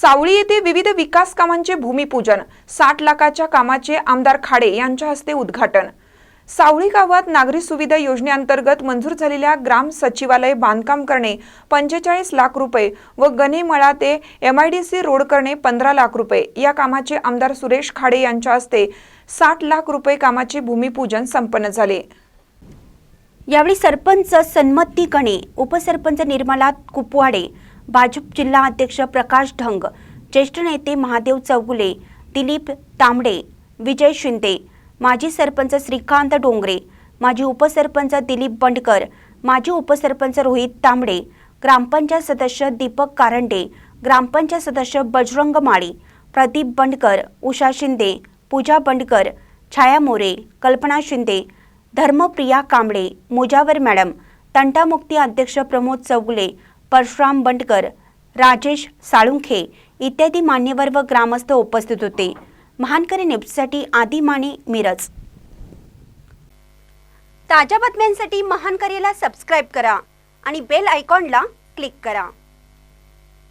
सावळी येथे विविध विकास कामांचे भूमिपूजन साठ लाखाच्या कामाचे आमदार खाडे यांच्या हस्ते उद्घाटन. सावळी गावात नागरी सुविधा योजनेअंतर्गत मंजूर झालेल्या ग्राम सचिवालय बांधकाम करणे पंचेचाळीस लाख रुपये व गणेमळा ते M I D C road करणे पंधरा लाख रुपये या कामाचे आमदार सुरेश खाडे यांच्या हस्ते साठ लाख रुपये कामाचे भूमिपूजन संपन्न झाले. यावेळी सरपंच सन्मती कणे उपसरपंच निर्मला कुपवाडे भाजप जिल्हा अध्यक्ष प्रकाश ढंग ज्येष्ठ नेते महादेव चौगुले दिलीप तांबडे विजय शिंदे माजी सरपंच श्रीकांत डोंगरे माजी उपसरपंच दिलीप बंडकर माजी उपसरपंच रोहित तांबडे ग्रामपंचायत सदस्य दीपक कारंडे ग्रामपंचायत सदस्य बजरंग माळी प्रदीप बंडकर उषा शिंदे पूजा बंडकर छाया मोरे कल्पना शिंदे धर्मप्रिया कांबळे मुजावर मॅडम तंटामुक्ती अध्यक्ष प्रमोद चौगुले परशुराम बंडकर राजेश साळुंखे इत्यादी मान्यवर व ग्रामस्थ उपस्थित होते. महानकरी न्यूजसाठी आदी माने मिरज. ताज्या बातम्यांसाठी महानकरीला सबस्क्राईब करा आणि बेल आयकॉनला क्लिक करा.